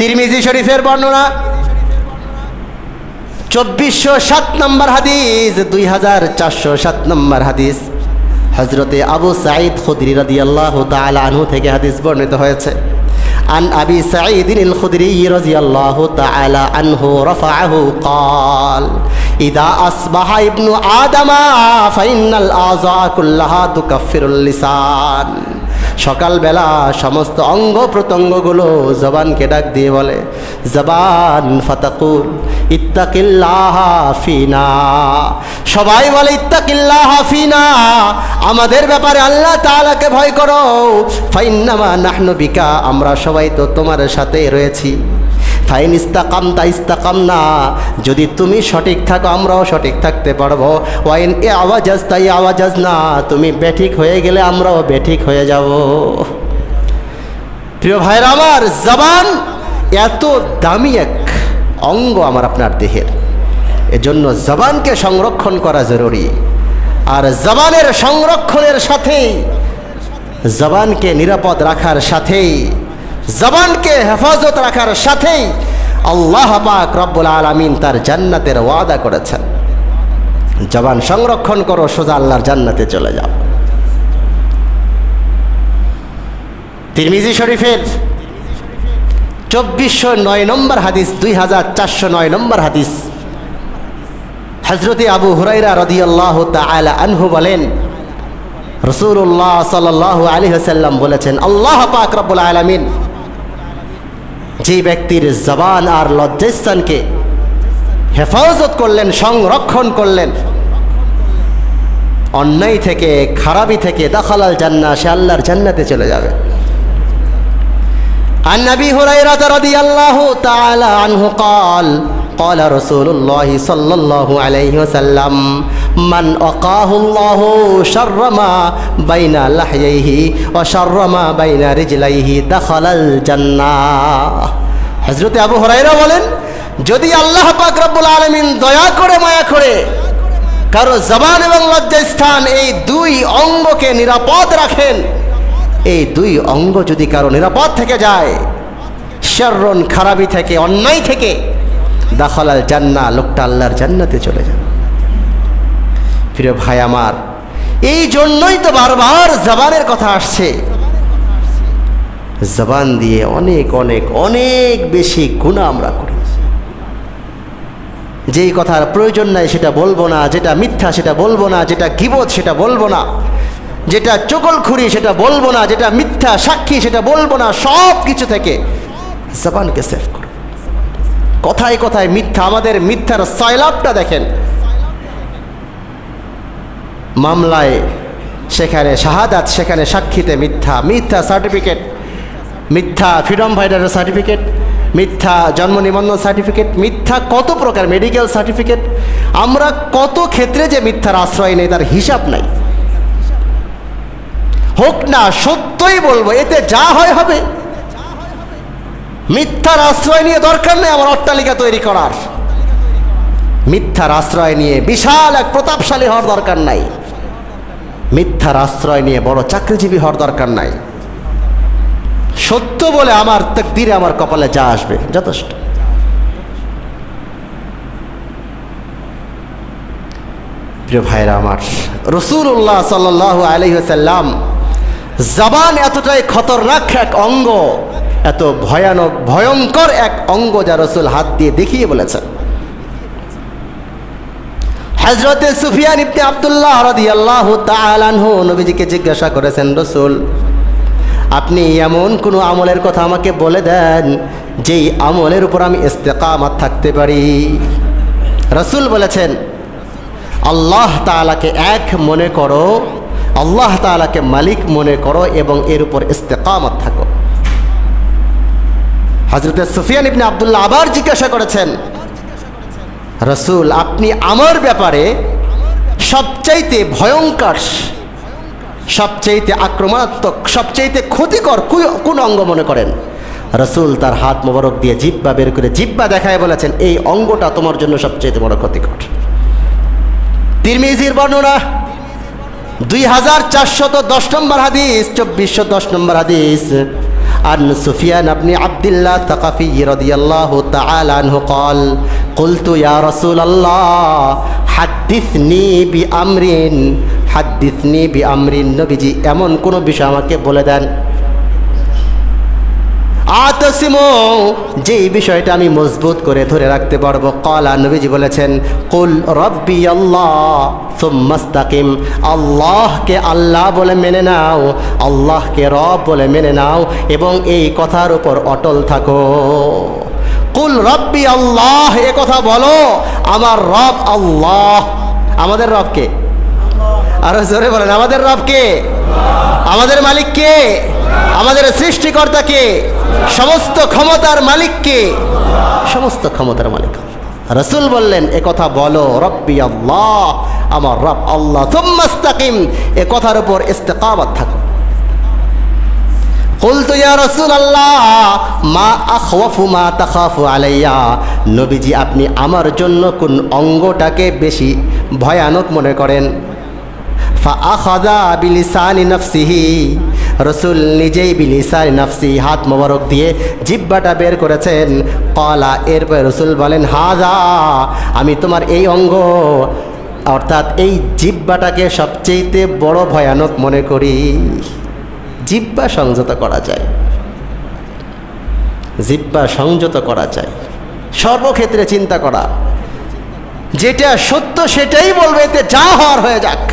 তিরমিজি শরীফের বর্ণনা চব্বিশশো সাত নম্বর হাদিস দুই হাজার চারশো সাত নম্বর হাদিস হজরতে আবু সাঈদ খুদরি রাদি আল্লাহ আনহু থেকে হাদিস বর্ণিত হয়েছে عن أبي سعيد الخدري رضي الله تعالى عنه رفعه قال إذا أصبح ابن آدم فإن الأعضاء كلها تكفر اللسان সকালবেলা সমস্ত অঙ্গ প্রত্যঙ্গগুলো জবানকে ডাক দিয়ে বলে, জবান ফতাকুল ইত্তাকিল্লাহাফিনা সবাই বলে ইত্তাকিল্লাহাফিনা আমাদের ব্যাপারে আল্লাহ তালাকে ভয় করো। ফাইনামা নাহনবিকা আমরা সবাই তো তোমার সাথে রয়েছি। ফাইন ইস্তাকাম, তা ইস্তাকাম না। যদি তুমি সঠিক থাকো, আমরাও সঠিক থাকতে পারব। ওয়াইন এ আওয়াজ তাই আওয়াজ না। তুমি বেঠিক হয়ে গেলে আমরাও বেঠিক হয়ে যাব। প্রিয় ভাইরা আমার, জবান এত দামি এক অঙ্গ আমার আপনার দেহের। এজন্য জবানকে সংরক্ষণ করা জরুরি। আর জবানের সংরক্ষণের সাথেই, জবানকে নিরাপদ রাখার সাথেই জবানকে হেফাজত রাখার সাথেই আল্লাহ পাক রব্বুল আলমিন তার জান্নাতের ওয়াদা করেছেন। জবান সংরক্ষণ করো, সোজা আল্লাহর জান্নাতে চলে যাও। তিরমিজি শরীফের চব্বিশশো নয় নম্বর হাদিস, দুই হাজার চারশো নয় নম্বর হাদিস। হজরতে আবু হুরাইরা রদিয়াল্লাহ তালা আনহু বলেন রসুল্লাহ সাল আলী হাসাল্লাম বলেছেন, আল্লাহ পাক রব্বুল আলমিন যে ব্যক্তির জবান আর লজ্জাস্থানকে হেফাজত করলেন সংরক্ষণ করলেন অন্যায় থেকে খারাপি থেকে দখলাল জান্না সে আল্লাহর জান্নাতে চলে যাবে عن ابي هريره رضي الله تعالى عنه قال قال رسول الله صلى الله عليه وسلم من أقاه الله شر ما بين لحييه وشر ما بين رجليه دخل الجنة হজরতে আবু হরাইরা বলেন যদি আল্লাহ পাক রব্বুল আলমিন দয়া করে মায়া করে কারো জবান এবং লজ্জাস্থান এই দুই অঙ্গকে নিরাপদ রাখেন এই দুই অঙ্গ যদি কারো নিরাপদ থেকে যায় শর্রন খারাপি থেকে অন্যায় থেকে দাখলাল জান্না লোকটা আল্লাহর জান্নাতে চলে যান প্রিয় ভাই আমার, এই জন্যই তো বারবার জবানের কথা আসছে। জবান দিয়ে অনেক অনেক অনেক বেশি গুণা আমরা করি। যেই কথার প্রয়োজন নাই সেটা বলব না, যেটা মিথ্যা সেটা বলব না, যেটা গিবত সেটা বলব না, যেটা চকলখুরি সেটা বলব না, যেটা মিথ্যা সাক্ষী সেটা বলব না সব কিছু থেকে জবানকে সেভ করো। কথায় কথায় মিথ্যা, আমাদের মিথ্যার সয়লাভটা দেখেন। মামলায় সেখানে শাহাদাত, সেখানে সাক্ষীতে মিথ্যা মিথ্যা সার্টিফিকেট, মিথ্যা ফ্রিডম ফাইটারের সার্টিফিকেট, মিথ্যা জন্ম নিবন্ধন সার্টিফিকেট, মিথ্যা কত প্রকার মেডিকেল সার্টিফিকেট, আমরা কত ক্ষেত্রে যে মিথ্যার আশ্রয় নেই তার হিসাব নাই। হোক না, সত্যই বলব, এতে যা হয় হবে। মিথ্যার আশ্রয় নিয়ে দরকার নেই আমার অট্টালিকা তৈরি করার। মিথ্যার আশ্রয় নিয়ে বিশাল এক প্রতাপশালী হওয়ার দরকার নাই। মিথ্যার আশ্রয় নিয়ে বড় চাকরিজীবী হওয়ার দরকার নাই। সত্য বলে আমার তকদিরে আমার কপালে যা আসবে, যথেষ্ট। প্রিয় ভাইরা আমার রসুল্লাহ সাল আলহিহাল্লাম জবান এতটাই খতরনাক এক অঙ্গ এত ভয়ানক, ভয়ঙ্কর এক অঙ্গ যা রসুল হাত দিয়ে দেখিয়ে বলেছেন। হজরতে সুফিয়ান ইবনে আবদুল্লাহ রাদিয়াল্লাহ তাআলাহু নবীজিকে জিজ্ঞাসা করেছেন, রসুল, আপনি এমন কোনো আমলের কথা আমাকে বলে দেন, যেই আমলের উপর আমি ইস্তেকামাত থাকতে পারি? রসুল বলেছেন, আল্লাহ তাআলাকে এক মনে করো, আল্লাহ তাআলাকে মালিক মনে করো এবং এর উপর ইস্তেকামত থাকো। হজরতে সুফিয়ান ইবনে আবদুল্লাহ আবার জিজ্ঞাসা করেছেন, রসুল, আপনি আমার ব্যাপারে সবচাইতে ভয়ঙ্কর, সবচাইতে আক্রমণাত্মক, সবচাইতে ক্ষতিকর কোন অঙ্গ মনে করেন? রসুল তার হাত মোবারক দিয়ে জিব্বা বের করে জিব্বা দেখায় বলেছেন, এই অঙ্গটা তোমার জন্য সবচাইতে বড় ক্ষতিকর। তিরমিজির বর্ণনা, দুই হাজার চারশত দশ নম্বর হাদিস চব্বিশশো দশ নম্বর হাদিস عن سفيان بن عبد الله الثقفي رضي الله تعالى عنه قال قلت يا رسول الله حدثني بأمر حدثني بأمر নবীজি এমন কোন বিষয় আমাকে বলে দেন আতসিমো। যেই বিষয়টা আমি মজবুত করে ধরে রাখতে পারব কলা নবীজি বলেছেন, কুল রব্বি আল্লাহ সুম্মাস্তাকিম আল্লাহকে আল্লাহ বলে মেনে নাও, আল্লাহকে রব বলে মেনে নাও এবং এই কথার উপর অটল থাকো। কুল রব্বি আল্লাহ এ কথা বলো, আমার রব আল্লাহ। আমাদের রবকে? আরও জোরে বলেন, আমাদের রব কে? আমাদের মালিক কে? আমাদের সৃষ্টিকর্তা কে? সমস্ত ক্ষমতার মালিক কে? সমস্ত ক্ষমতার মালিক রসুল বললেন, এ কথা বলো, রব্বি আল্লাহ, আমার রব আল্লাহ সোম্মাস্তাকিম এ কথার উপর ইস্তেকাবাদ থাকো। কুলতু ইয়া রাসূলুল্লাহ, মা আখওয়াফু মা তাখাফু আলাইয়া। নবীজি, আপনি আমার জন্য কোন অঙ্গটাকে বেশি ভয়ানক মনে করেন? বিলিসানি নাফসিহি। রসুল নিজেই বিলিসানি নাফসি, হাত মোবারক দিয়ে জিব্বাটা বের করেছেন। কলা এরপর রসুল বলেন হাজা আমি তোমার এই অঙ্গ। অর্থাৎ এই জিব্বাটাকে সবচেয়েতে বড় ভয়ানক মনে করি। জিব্বা সংযত করা যায়। জিব্বা সংযত করা যায়। সর্বক্ষেত্রে চিন্তা করা। যেটা সত্য সেটাই বলবে এতে যা হওয়ার হয়ে যাক।